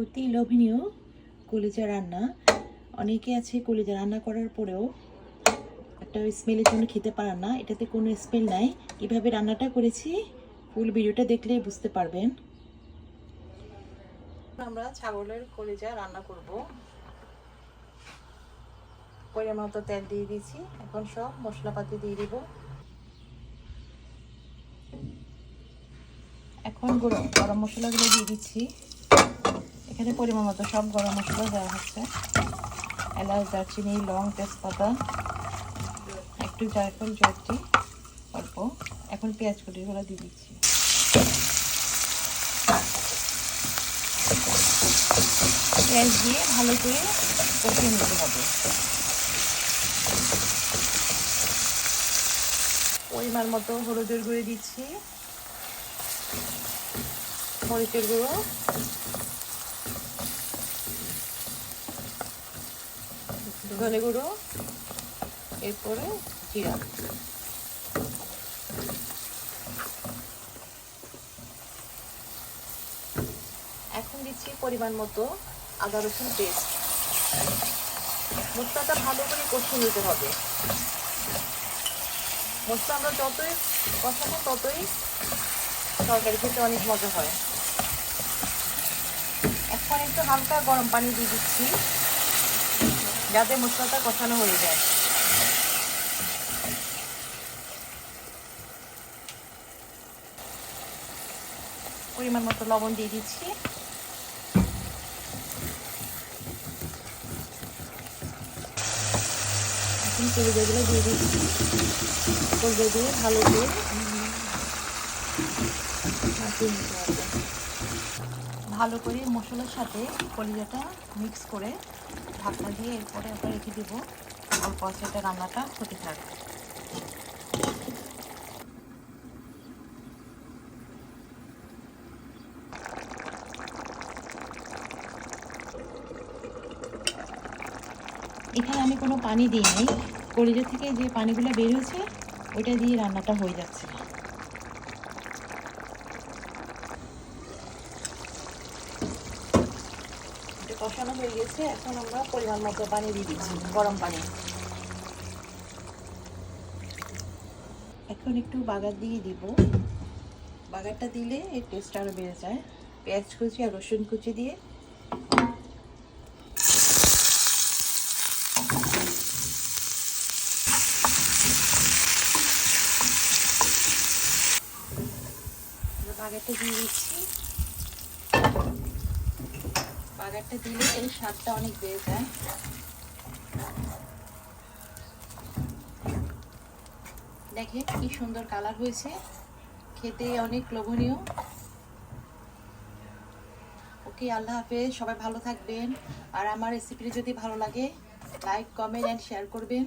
অতি লোভনীয় কলিজা রান্না। অনেকে আছে কলিজা রান্না করার পরেও একটা স্মেলের জন্য খেতে পারে না। এটাতে কোনো স্মেল নাই। কীভাবে রান্নাটা করেছি ফুল ভিডিওটা দেখলে বুঝতে পারবেন। আমরা ছাগলের কলিজা রান্না করব। পরিমাণ মতো তেল দিয়ে দিয়েছি। এখন সব মশলাপাতি দিয়ে দিব। এখন গরম গরম মশলাগুলো দিয়ে দিচ্ছি। এখানে পরিমাণ মতো সব গরম মশলা দেওয়া হচ্ছে। এলাচ, দারচিনি, লং তেজপাতা, একটু জায়ফল জয়ত্রী অল্প। এখন পেঁয়াজ কুটিগুলো দিয়ে দিচ্ছি। পেঁয়াজ দিয়ে ভালো করে কষিয়ে নিতে হবে। পরিমাণ মতো হলুদের গুঁড়ো দিচ্ছি। মরিচের গুঁড়ো। ধনে গুঁড়ো, এরপরে জিরা। এখন দিচ্ছি পরিমাণ মতো আদা রসুন পেস্ট। মশলাটা ভালো করে কষিয়ে নিতে হবে। মশলা আমরা যতই কষাবো, ততই তরকারি খেতে অনেক মজা হয়। এখন একটু হালকা গরম পানি দিয়ে দিচ্ছি। যাতে মশলাটা কষানো হয়ে যায়। পরিমাণ মতো লবণ দিয়ে দিচ্ছি। এখন কলিজাগুলো দিয়ে দিচ্ছি। দিয়ে ভালো করে ভালো করে মশলার সাথে কলিজাটা মিক্স করে ঢাকনা দিয়ে এরপরে আমরা রেখে দেবো। অল্প আছে রান্নাটা হতে থাকবে এখানে আমি কোনো পানি দিইনি। কলিজা থেকে যে পানিগুলো বের হয়েছে, ওইটা দিয়ে রান্নাটা হয়ে যাচ্ছে। কষানো হয়ে গেছে, এখন আমরা পরিমাণ মতো পানি দিয়ে দিচ্ছি, গরম পানি। এখন একটু বাগার দিয়ে দিব। বাগারটা দিলে এর টেস্ট আরও বেড়ে যায়। পেঁয়াজ কুচি আর রসুন কুচি দিয়ে। বাগারটা দিয়ে দিচ্ছি। বাগারটা দিলে এই স্বাদটা অনেক বেড়ে যায়। দেখে কি সুন্দর কালার হয়েছে। খেতে অনেক লোভনীয়। ওকে, আল্লাহ হাফেজ, সবাই ভালো থাকবেন। আর আমার রেসিপিটি যদি ভালো লাগে লাইক কমেন্ট অ্যান্ড শেয়ার করবেন।